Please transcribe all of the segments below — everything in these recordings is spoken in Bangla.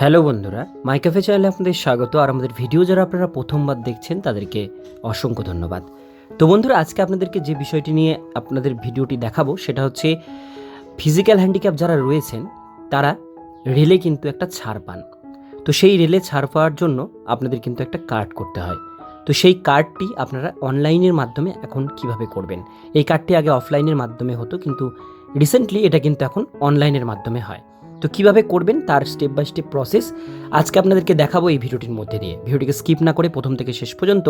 হ্যালো বন্ধুরা মাইকাফে চ্যানেলে আপনাদের স্বাগত। আর আমাদের ভিডিও যারা আপনারা প্রথমবার দেখছেন, তাদেরকে অসংখ্য ধন্যবাদ। তো বন্ধুরা, আজকে আপনাদেরকে যে বিষয়টি নিয়ে আপনাদের ভিডিওটি দেখাবো, সেটা হচ্ছে ফিজিক্যাল হ্যান্ডিক্যাপ যারা রয়েছেন, তারা রেলে কিন্তু একটা ছাড় পান। তো সেই রেলে ছাড় পাওয়ার জন্য আপনাদের কিন্তু একটা কার্ড করতে হয়। তো সেই কার্ডটি আপনারা অনলাইনের মাধ্যমে এখন কীভাবে করবেন? এই কার্ডটি আগে অফলাইনের মাধ্যমে হতো, কিন্তু রিসেন্টলি এটা কিন্তু এখন অনলাইনের মাধ্যমে হয়। তো কীভাবে করবেন তার স্টেপ বাই স্টেপ প্রসেস আজকে আপনাদেরকে দেখাবো এই ভিডিওটির মধ্যে দিয়ে। ভিডিওটিকে স্কিপ না করে প্রথম থেকে শেষ পর্যন্ত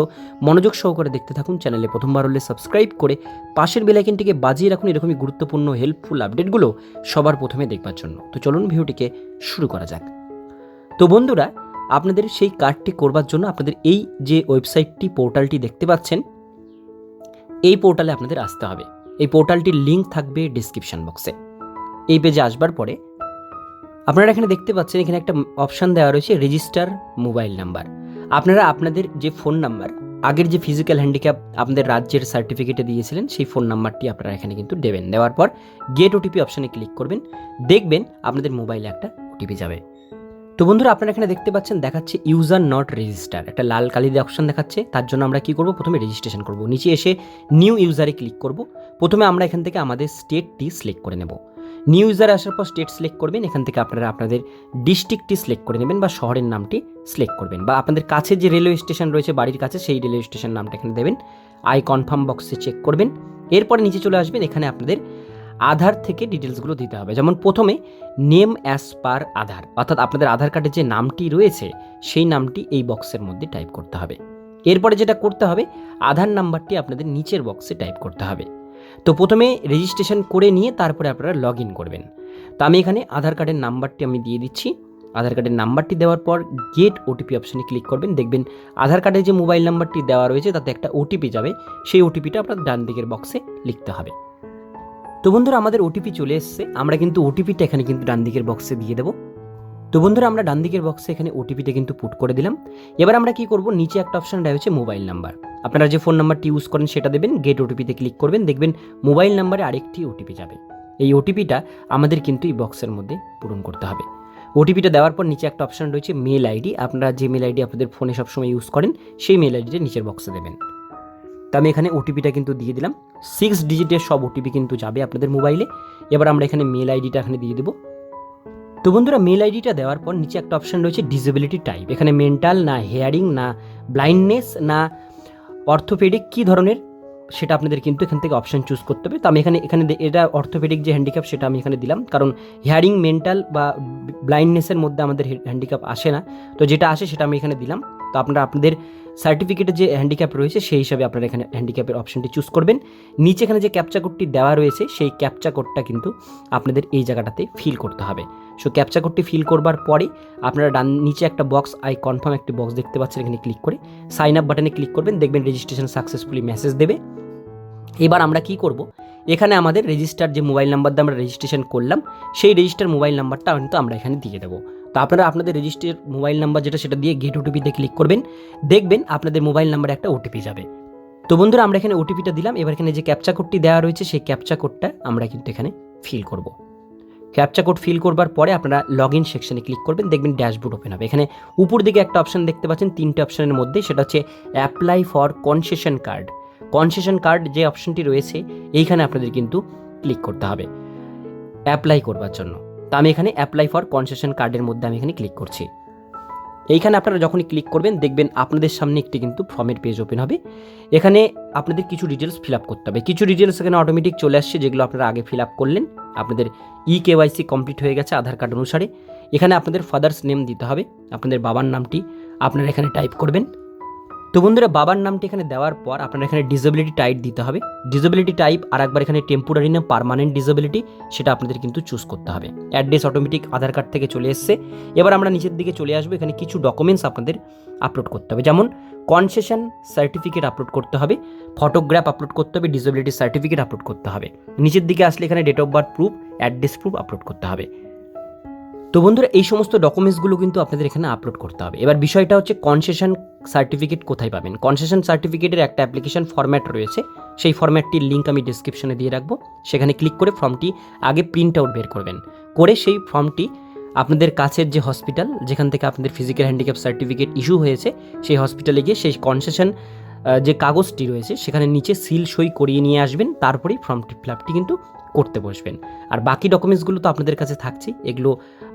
মনোযোগ সহকারে দেখতে থাকুন চ্যানেলে প্রথমবার হলে সাবস্ক্রাইব করে পাশের বেলাইকেনটিকে বাজিয়ে রাখুন এরকমই গুরুত্বপূর্ণ হেল্পফুল আপডেটগুলো সবার প্রথমে দেখবার জন্য। তো চলুন ভিডিওটিকে শুরু করা যাক। তো বন্ধুরা, আপনাদের সেই কার্ডটি করবার জন্য আপনাদের এই যে ওয়েবসাইটটি পোর্টালটি দেখতে পাচ্ছেন, এই পোর্টালে আপনাদের আসতে হবে। এই পোর্টালটির লিঙ্ক থাকবে ডিসক্রিপশন বক্সে এই পেজে আসবার পরে আপনারা এখানে দেখতে পাচ্ছেন, এখানে একটা অপশান দেওয়া রয়েছে রেজিস্টার মোবাইল নাম্বার আপনারা আপনাদের যে ফোন নাম্বার আগের যে ফিজিক্যাল হ্যান্ডিক্যাপ আপনাদের রাজ্যের সার্টিফিকেটে দিয়েছিলেন, সেই ফোন নাম্বারটি আপনারা এখানে কিন্তু দেবেন। দেওয়ার পর গেট ওটিপি অপশানে ক্লিক করবেন, দেখবেন আপনাদের মোবাইলে একটা ওটিপি যাবে। তো বন্ধুরা, আপনারা এখানে দেখতে পাচ্ছেন, দেখাচ্ছে ইউজার নট রেজিস্টার একটা লাল কালি অপশন দেখাচ্ছে, তার জন্য আমরা কি করব? প্রথমে রেজিস্ট্রেশন করব। নিচে এসে নিউ ইউজারে ক্লিক করব। প্রথমে আমরা এখান থেকে আমাদের স্টেটটি সিলেক্ট করে নেব। নিউ ইউজার আসার পর স্টেট সিলেক্ট করবেন, এখান থেকে আপনারা আপনাদের ডিস্ট্রিক্টটি সিলেক্ট করে নেবেন বা শহরের নামটি সিলেক্ট করবেন বা আপনাদের কাছে যে রেলওয়ে স্টেশন রয়েছে বাড়ির কাছে, সেই রেলওয়ে স্টেশন নামটা এখানে দেবেন। আই কনফার্ম বক্সে চেক করবেন। এরপরে নিচে চলে আসবেন, এখানে আপনাদের আধার থেকে ডিটেলসগুলো দিতে হবে। যেমন প্রথমে নেম অ্যাজ পার আধার, অর্থাৎ আপনাদের আধার কার্ডে যে নামটি রয়েছে, সেই নামটি এই বক্সের মধ্যে টাইপ করতে হবে। এরপরে যেটা করতে হবে, আধার নাম্বারটি আপনাদের নিচের বক্সে টাইপ করতে হবে। তো প্রথমে রেজিস্ট্রেশন করে নিয়ে তারপরে আপনারা লগ ইন করবেন। তো আমি এখানে আধার কার্ডের নাম্বারটি আমি দিয়ে দিচ্ছি। আধার কার্ডের নাম্বারটি দেওয়ার পর গেট ওটিপি অপশানে ক্লিক করবেন। দেখবেন আধার কার্ডের যে মোবাইল নাম্বারটি দেওয়া রয়েছে, তাতে একটা ওটিপি যাবে। সেই ওটিপিটা আপনার ডান দিকের বক্সে লিখতে হবে। তো বন্ধুরা, আমাদের ওটিপি চলে এসছে। আমরা কিন্তু ওটিপিটা এখানে কিন্তু ডান দিকের বক্সে দিয়ে দেবো। তো বন্ধুরা, আমরা ডান দিকের বক্সে এখানে ওটিপিটা কিন্তু পুট করে দিলাম। এবার আমরা কি করব? নিচে একটা অপশন রয়েছে মোবাইল নাম্বার আপনারা যে ফোন নাম্বারটি ইউজ করেন সেটা দেবেন গেট ওটিপিতে ক্লিক করবেন, দেখবেন মোবাইল নাম্বারে আরেকটি ওটিপি যাবে। এই ওটিপিটা আমাদের কিন্তু এই বক্সের মধ্যে পূরণ করতে হবে। ওটিপিটা দেওয়ার পর নিচে একটা অপশন রয়েছে মেল আইডি আপনারা যে মেল আইডি আপনাদের ফোনে সবসময় ইউজ করেন, সেই মেল আইডিটা নিচের বক্সে দেবেন। তো আমি এখানে ওটিপিটা কিন্তু দিয়ে দিলাম। সিক্স ডিজিটের সব ওটিপি কিন্তু যাবে আপনাদের মোবাইলে এবার আমরা এখানে মেল আইডিটা এখানে দিয়ে দেবো। তো বন্ধুরা মেল আইডিটা দেওয়ার পর নিচে একটা অপশন রয়েছে ডিসেবিলিটি টাইপ এখানে মেন্টাল না হেয়ারিং না ব্লাইন্ডনেস না অর্থোপেডিক কী ধরনের, সেটা আপনাদের কিন্তু এখান থেকে অপশান চুজ করতে হবে। তো আমি এখানে এখানে এটা অর্থোপেডিক যে হ্যান্ডিক্যাপ সেটা আমি এখানে দিলাম। কারণ হেয়ারিং মেন্টাল বা ব্লাইন্ডনেসের মধ্যে আমাদের হ্যান্ডিক্যাপ আসে না। তো যেটা আসে সেটা আমি এখানে দিলাম। তো আপনারা আপনাদের সার্টিফিকেটে যে হ্যান্ডিক্যাপ রয়েছে, সেই হিসাবে আপনারা এখানে হ্যান্ডিক্যাপের অপশনটি চুজ করবেন। নিচে এখানে যে ক্যাপচা কোডটি দেওয়া রয়েছে, সেই ক্যাপচা কোডটা কিন্তু আপনাদের এই জায়গাটাতে ফিল করতে হবে। সো ক্যাপচা কোডটি ফিল করবার পরে আপনারা ডান নিচে একটা বক্স আই কনফার্ম একটি বক্স দেখতে পাচ্ছেন, এখানে ক্লিক করে সাইন আপ বাটনে ক্লিক করবেন, দেখবেন রেজিস্ট্রেশন সাকসেসফুলি মেসেজ দেবে। এবার আমরা কি করব? এখানে আমাদের রেজিস্টার যে মোবাইল নাম্বার দিয়ে আমরা রেজিস্ট্রেশন করলাম, সেই রেজিস্টার মোবাইল নাম্বারটা কিন্তু আমরা এখানে দিয়ে দেবো। তো আপনারা আপনাদের রেজিস্টার মোবাইল নাম্বার যেটা সেটা দিয়ে গেট ওটিপিতে ক্লিক করবেন, দেখবেন আপনাদের মোবাইল নাম্বারে একটা ওটিপি যাবে। তো বন্ধুরা, আমরা এখানে ওটিপিটা দিলাম, এবার এখানে যে ক্যাপচা কোডটি দেওয়া রয়েছে, সেই ক্যাপচা কোডটা আমরা কিন্তু এখানে ফিল করব। ক্যাপচা কোড ফিল করবার পরে আপনারা লগ ইন সেকশনে ক্লিক করবেন, দেখবেন ড্যাশবোর্ড ওপেন হবে। এখানে উপর দিকে একটা অপশন দেখতে পাচ্ছেন, তিনটে অপশনের মধ্যে, সেটা হচ্ছে apply for concession card concession card যে অপশনটি রয়েছে, এইখানে আপনাদের কিন্তু ক্লিক করতে হবে অ্যাপ্লাই করবার জন্য। তো আমি এখানে অ্যাপ্লাই ফর কনসেশন কার্ডের মধ্যে আমি এখানে ক্লিক করছি। এইখানে আপনারা যখনই ক্লিক করবেন, দেখবেন আপনাদের সামনে একটি কিন্তু ফর্মের পেজ ওপেন হবে। এখানে আপনাদের কিছু ডিটেলস ফিল আপ করতে হবে। কিছু ডিটেলস এখানে অটোমেটিক চলে আসছে, যেগুলো আপনারা আগে ফিল আপ করলেন। আপনাদের ই কেওয়াইসি কমপ্লিট হয়ে গেছে আধার কার্ড অনুসারে। এখানে আপনাদের ফাদার্স নেম দিতে হবে, আপনাদের বাবার নামটি। আপনারা এখানে টাইপ করবেন। তো বন্ধুরা, বাবার নামটি এখানে দেওয়ার পর আপনারা এখানে ডিসেবিলিটি টাইপ দিতে হবে। ডিসেবিলিটি টাইপ আর একবার এখানে টেম্পোরারি না পারমানেন্ট ডিসেবিলিটি সেটা আপনাদের কিন্তু চুজ করতে হবে। অ্যাড্রেস অটোমেটিক আধার কার্ড থেকে চলে এসছে। এবার আমরা নিচের দিকে চলে আসব, এখানে কিছু ডকুমেন্টস আপনাদের আপলোড করতে হবে। যেমন কনসেশন সার্টিফিকেট আপলোড করতে হবে ফটোগ্রাফ আপলোড করতে হবে ডিসেবিলিটি সার্টিফিকেট আপলোড করতে হবে। নিচের দিকে আসলে এখানে date of birth proof address proof upload করতে হবে। তো বন্ধুরা, এই সমস্ত ডকুমেন্টসগুলো কিন্তু আপনাদের এখানে আপলোড করতে হবে। এবার বিষয়টা হচ্ছে কনসেশন সার্টিফিকেট কোথায় পাবেন? কনসেশন সার্টিফিকেটের একটা অ্যাপ্লিকেশন ফরম্যাট রয়েছে। সেই ফরম্যাটটির লিঙ্ক আমি ডিসক্রিপশনে দিয়ে রাখব। সেখানে ক্লিক করে ফর্মটি আগে প্রিন্ট আউট বের করবেন। করে সেই ফর্মটি আপনাদের কাছের যে হসপিটাল যেখান থেকে আপনাদের ফিজিক্যাল হ্যান্ডিক্যাপ সার্টিফিকেট ইস্যু হয়েছে, সেই হসপিটালে গিয়ে সেই কনসেশন যে কাগজটি রয়েছে, সেখানে নিচে সিল সই করিয়ে নিয়ে আসবেন। তারপরেই ফর্মটি ফিল আপটি কিন্তু করতে বসবেন। আর বাকি ডকুমেন্টসগুলো তো আপনাদের কাছে থাকছেই। এগুলো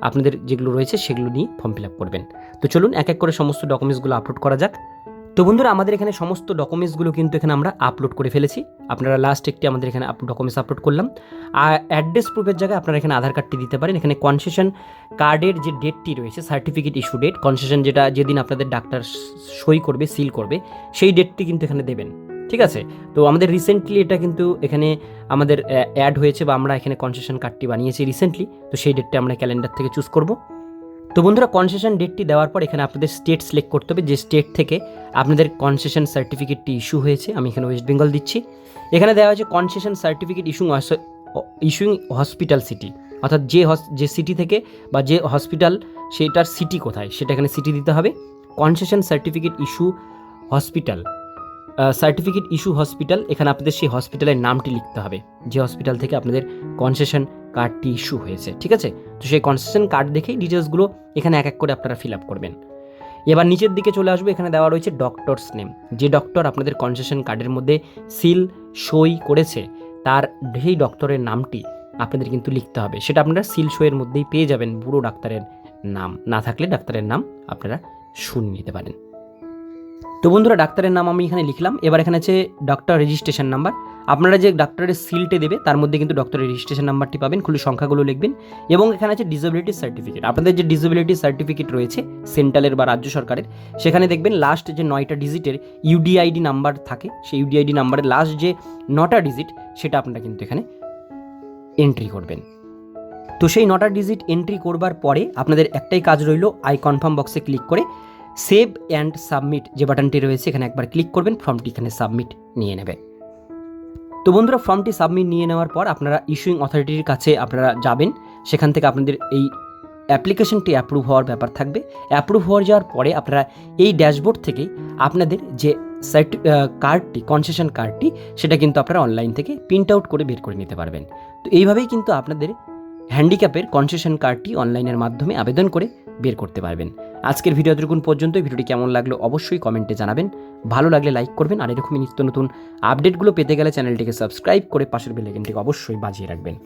আপনাদের যেগুলো রয়েছে সেগুলো নিয়ে ফর্ম ফিল আপ করবেন। তো চলুন এক এক করে সমস্ত ডকুমেন্টসগুলো আপলোড করা যাক। তো বন্ধুরা, আমাদের এখানে সমস্ত ডকুমেন্টসগুলো কিন্তু এখানে আমরা আপলোড করে ফেলেছি। আপনারা লাস্ট একটি আমাদের এখানে ডকুমেন্টস আপলোড করলাম। আর অ্যাড্রেস প্রুফের জায়গায় আপনারা এখানে আধার কার্ডটি দিতে পারেন। এখানে কনসেশন কার্ডের যে ডেটটি রয়েছে সার্টিফিকেট ইস্যু ডেট কনসেশন যেটা যেদিন আপনাদের ডাক্তার সই করবে সিল করবে, সেই ডেটটি কিন্তু এখানে দেবেন। ঠিক আছে? তো আমাদের রিসেন্টলি এটা কিন্তু এখানে আমাদের অ্যাড হয়েছে বা আমরা এখানে কনসেশন কার্ডটি বানিয়েছি রিসেন্টলি তো সেই ডেটটা আমরা ক্যালেন্ডার থেকে চুজ করব। তো বন্ধুরা কনসেশন ডেটটি দেওয়ার পর এখানে আপনাদের স্টেট সিলেক্ট করতে হবে, যে স্টেট থেকে আপনাদের কনসেশন সার্টিফিকেটটি ইস্যু হয়েছে, আমি এখানে ওয়েস্ট বেঙ্গল দিচ্ছি। এখানে দেওয়া হয়েছে concession certificate issuing issuing hospital city অর্থাৎ যে যে সিটি থেকে বা যে হসপিটাল সেটার সিটি কোথায়, সেটা এখানে সিটি দিতে হবে। Concession certificate issue hospital certificate issue hospital এখানে আপনাদের সেই হসপিটালের নামটি লিখতে হবে। যে হসপিটাল থেকে আপনাদের কনসেশন কার্ডটি ইস্যু হয়েছে, ঠিক আছে? তো সেই কনসেশন কার্ড দেখেই ডিটেলসগুলো এখানে এক এক করে আপনারা ফিল আপ করবেন। এবার নিচের দিকে চলে আসবে, এখানে দেওয়া রয়েছে ডক্টরস নেম যে ডক্টর আপনাদের কনসেশন কার্ডের মধ্যে সিল সই করেছে, তার সেই ডক্টরের নামটি আপনাদের কিন্তু লিখতে হবে। সেটা আপনারা সিল সইয়ের মধ্যেই পেয়ে যাবেন বুড়ো ডাক্তারের নাম। না থাকলে ডাক্তারের নাম আপনারা শুনে নিতে পারেন। তো বন্ধুরা, ডাক্তারের নাম আমি এখানে লিখলাম। এবার এখানে আছে ডক্টর রেজিস্ট্রেশন নাম্বার আপনারা যে ডাক্তারের সিলটে দেবে, তার মধ্যে কিন্তু ডক্টরের রেজিস্ট্রেশন নাম্বারটি পাবেন, খুলে সংখ্যাগুলো লিখবেন। এবং এখানে আছে ডিসেবিলিটি সার্টিফিকেট আপনাদের যে ডিসেবিলিটি সার্টিফিকেট রয়েছে সেন্ট্রালের বা রাজ্য সরকারের, সেখানে দেখবেন লাস্ট যে নয়টা ডিজিটের ইউডিআইডি নাম্বার থাকে, সেই ইউডিআইডি নাম্বারের লাস্ট যে নটা ডিজিট সেটা আপনারা কিন্তু এখানে এন্ট্রি করবেন। তো সেই নটা ডিজিট এন্ট্রি করবার পরে আপনাদের একটাই কাজ রইল আই কনফার্ম বক্সে ক্লিক করে সেভ অ্যান্ড সাবমিট যে বাটনটি রয়েছে, এখানে একবার ক্লিক করবেন, ফর্মটি এখানে সাবমিট নিয়ে নেবে। তো বন্ধুরা, ফর্মটি সাবমিট নিয়ে নেওয়ার পর আপনারা ইস্যুইং অথরিটির কাছে আপনারা যাবেন। সেখান থেকে আপনাদের এই অ্যাপ্লিকেশনটি অ্যাপ্রুভ হওয়ার ব্যাপার থাকবে। অ্যাপ্রুভ হওয়ার যাওয়ার পরে আপনারা এই ড্যাশবোর্ড থেকেই আপনাদের যে সার্টি কার্ডটি কনসেশন কার্ডটি সেটা কিন্তু আপনারা অনলাইন থেকে প্রিন্ট আউট করে বের করে নিতে পারবেন। তো এইভাবেই কিন্তু আপনাদের হ্যান্ডিক্যাপের কনসেশন কার্ডটি অনলাইনের মাধ্যমে আবেদন করে বের করতে পারবেন। আজকের ভিডিও এতটুকুন পর্যন্ত ভিডিওটি কেমন লাগল অবশ্যই কমেন্টে জানাবেন। ভালো লাগলে লাইক করবেন আর এরকমই নিত্য নতুন আপডেটগুলো পেতে গেলে চ্যানেলটিকে সাবস্ক্রাইব করে পাশের বেলাইকনটিকে অবশ্যই বাজিয়ে রাখবেন।